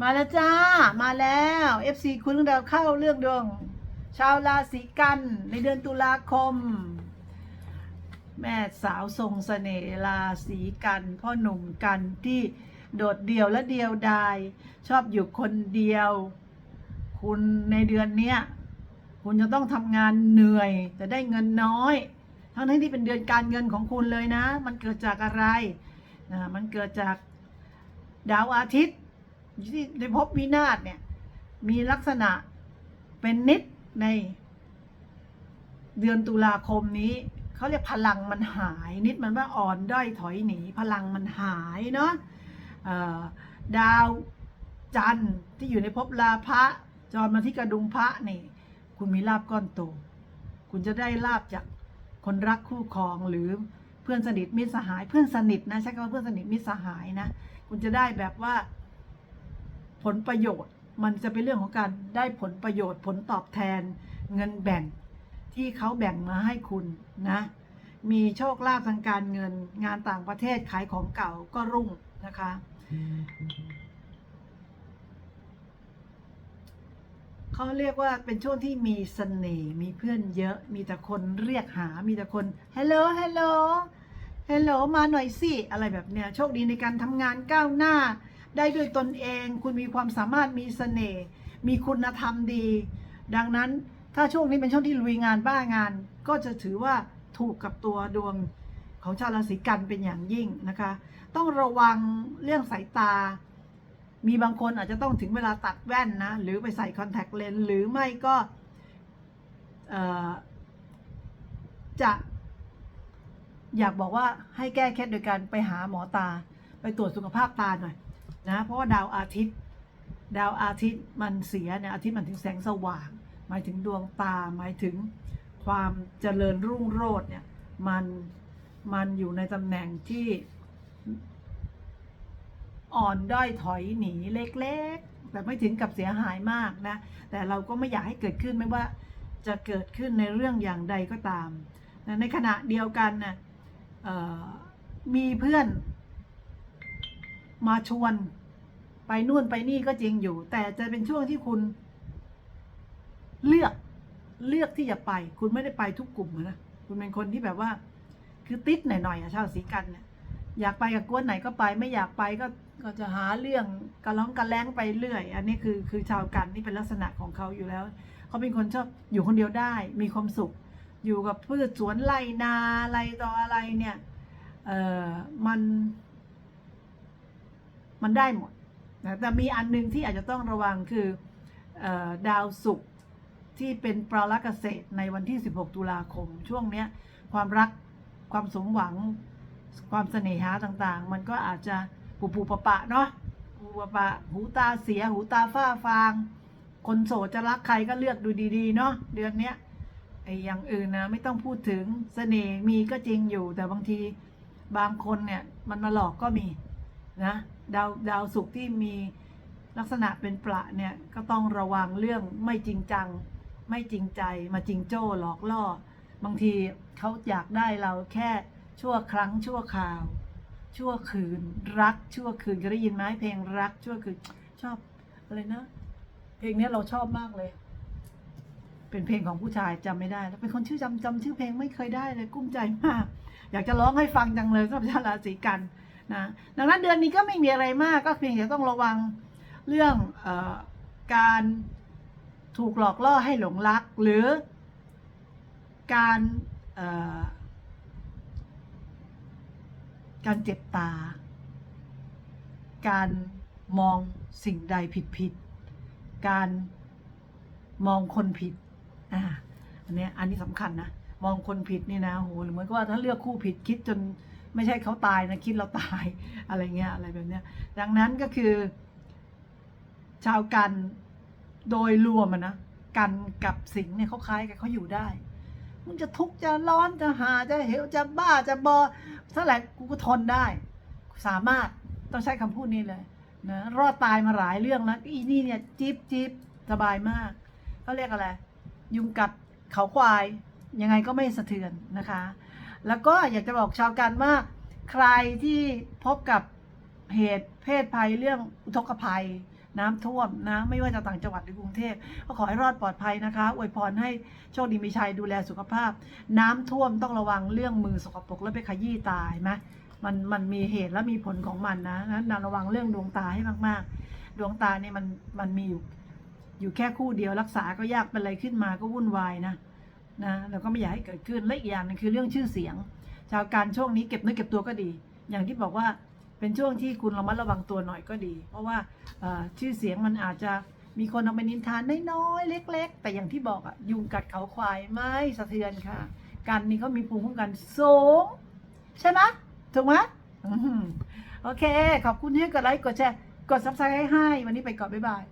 มาแล้วจ้า มาแล้ว FC คุณเรื่องดาวเข้าเรื่องดวง ชาวราศีกัน ในเดือนตุลาคม แม่สาวทรงเสน่ห์ราศีกันพ่อหนุ่มกันที่โดดเดี่ยวและเดียวดาย ชอบอยู่คนเดียว คุณในเดือนเนี้ยคุณจะต้องทำงานเหนื่อยแต่ได้เงินน้อย ทั้งทั้งที่เป็นเดือนการเงินของคุณเลยนะ มันเกิดจากอะไรนะมันเกิดจากดาวอาทิตย์ ที่ในภพวินาศเนี่ย มีลักษณะเป็นนิดในเดือนตุลาคมนี้เขาเรียกพลังมันหาย นิดมันว่าอ่อนด้อยถอยหนี พลังมันหายเนาะดาวจันทร์ที่อยู่ในภพลาภะจรมาที่กระดุมพระนี่ คุณมีลาบก้อนโต คุณจะได้ลาบจากคนรักคู่ครองหรือเพื่อนสนิทมิตรสหาย เพื่อนสนิทนะใช้คำว่าเพื่อนสนิทมิตรสหายนะ คุณจะได้แบบว่า ผลประโยชน์ มันจะเป็นเรื่องของการได้ผลประโยชน์ ผลตอบแทน เงินแบ่งที่เขาแบ่งมาให้คุณนะ มีโชคลาภทางการเงิน งานต่างประเทศขายของเก่าก็รุ่งนะคะ เขาเรียกว่าเป็นช่วงที่มีเสน่ห์มีเพื่อนเยอะ มีแต่คนเรียกหา มีแต่คนฮัลโหลฮัลโหลฮัลโหลมาหน่อยสิ อะไรแบบเนี้ย โชคดีในการทำงานก้าวหน้า ได้ด้วยตนเอง คุณมีความสามารถมีเสน่ห์มีคุณธรรมดี ดังนั้นถ้าช่วงนี้เป็นช่วงที่ลุยงานบ้างาน ก็จะถือว่าถูกกับตัวดวงของชาวราศีกันเป็นอย่างยิ่งนะคะ ต้องระวังเรื่องสายตา มีบางคนอาจจะต้องถึงเวลาตัดแว่นนะ หรือไปใส่คอนแทคเลนส์หรือไม่ก็จะอยากบอกว่าให้แก้เคล็ดโดยการไปหาหมอตา ไปตรวจสุขภาพตาหน่อย นะเพราะว่าดาวอาทิตย์ ดาวอาทิตย์มันเสียเนี่ยอาทิตย์มันถึงแสงสว่าง หมายถึงดวงตาหมายถึงความเจริญรุ่งโรจน์เนี่ยมันมันอยู่ในตำแหน่งที่อ่อนด้อยถอยหนีเล็กๆ แต่ไม่ถึงกับเสียหายมากนะ แต่เราก็ไม่อยากให้เกิดขึ้นไม่ว่าจะเกิดขึ้นในเรื่องอย่างใดก็ตามนะในขณะเดียวกันนะมีเพื่อนมาชวน ไปนู่นไปนี่ก็จริงอยู่ แต่จะเป็นช่วงที่คุณ เลือกเลือกที่จะไป คุณไม่ได้ไปทุกกลุ่มนะคุณเป็นคนที่แบบว่า คือติดหน่อยๆอะชาวสีกันเนี่ยอยากไปกับกวนไหนก็ไป ไม่อยากไปก็ก็จะหาเรื่องกระล้องกระแล้งไปเรื่อย อันนี้คือคือชาวกันนี่เป็นลักษณะของเขาอยู่แล้วเขาเป็นคนชอบอยู่คนเดียวได้ มีความสุข อยู่กับพืชสวนไร่นาอะไรต่ออะไรเนี่ยเออมัน มันได้หมด นะแต่มีอันหนึงที่อาจจะต้องระวังคืออดาวศุกร์ที่เป็นปราลักเกษตรในวันที่ 16 ตุลาคม ช่วงเนี้ยความรักความสมหวังความเสน่หาต่างๆ มันก็อาจจะปูปูปะปะเนาะปูปะปะหูตาเสีย หูตาฝ้าฟาง คนโสดจะรักใครก็เลือกดูดีๆเนาะเดือนเนี้ยไอ้อย่างอื่นนะไม่ต้องพูดถึงเสน่ห์มีก็จริงอยู่ แต่บางทีบางคนเนี่ยมันมาหลอกก็มี นะดาวดาวศุกร์ที่มีลักษณะเป็นประเนี่ยก็ต้องระวังเรื่องไม่จริงจัง ไม่จริงใจมาจริงโจ้หลอกล่อ บางทีเขาอยากได้เราแค่ชั่วครั้งชั่วคราว ชั่วคืน รักชั่วคืนเคยได้ยินไหมเพลงรักชั่วคืนชอบอะไรนะ เพลงนี้เราชอบมากเลย เป็นเพลงของผู้ชายจำไม่ได้แล้วเป็นคนชื่อจำจำชื่อเพลงไม่เคยได้เลยกุ้มใจมาก อยากจะร้องให้ฟังจังเลยสำหรับชาราศีกัน นะดังนั้นเดือนนี้ก็ไม่มีอะไรมากก็เพียงแต่ต้องระวังเรื่องออการถูกหลอกล่อให้หลงรัก หรือการการเจ็บตา การมองสิ่งใดผิดผิด การมองคนผิด อ่า อันนี้อันนี้สำคัญนะ มองคนผิดนี่นะโหหรือเหมือนกับว่าถ้าเลือกคู่ผิดคิดจน ไม่ใช่เขาตายนะคิดเราตายอะไรเงี้ยอะไรแบบเนี้ยดังนั้นก็คือ ชาวกันโดยรวมนะกันกับสิงเนี่ยเขาคล้ายกันเขาอยู่ได้มึงจะทุกข์จะร้อนจะหาจะเหวจะบ้าจะบอเท่าไหร่กูก็ทนได้ สามารถต้องใช้คำพูดนี้เลยนะรอดตายมาหลายเรื่องแล้วอีนี่เนี่ยจิบจิบสบายมากเขาเรียกอะไร ยุงกัดเขาควายยังไงก็ไม่สะเทือนนะคะ แล้วก็อยากจะบอกชาวกันว่า ใครที่พบกับเหตุเพศภัยเรื่องอุทกภัย น้ำท่วมนะ ไม่ว่าจะต่างจังหวัดหรือกรุงเทพก็ขอให้รอดปลอดภัยนะคะอวยพรให้โชคดีมีชัยดูแลสุขภาพ น้ำท่วมต้องระวังเรื่องมือสกปรกแล้วไปขยี้ตายไหมมันมันมีเหตุและมีผลของมันนะนั้นระวังเรื่องดวงตาให้มากๆ ดวงตาเนี่ยมันมันมีอยู่อยู่แค่คู่เดียวรักษาก็ยากเป็นอะไรขึ้นมาก็วุ่นวายนะ นะเราก็ไม่อยากให้เกิดขึ้นและอีกอย่างนึงคือเรื่องชื่อเสียง ชาวการช่วงนี้เก็บเนื้อเก็บตัวก็ดี อย่างที่บอกว่าเป็นช่วงที่คุณระมัดระวังตัวหน่อยก็ดี เพราะว่าชื่อเสียงมันอาจจะมีคนเอาไปนินทานน้อยๆเล็ก ๆ แต่อย่างที่บอกอะยุงกัดเขาควายไม่สะเทือนค่ะกันนี่เขามีภูมิคุ้มกันสูงใช่ไหมถูกไหมอืมโอเค ขอบคุณที่กดไลค์กดแชร์กดซับสไครต์ให้ วันนี้ไปก่อนบ๊ายบาย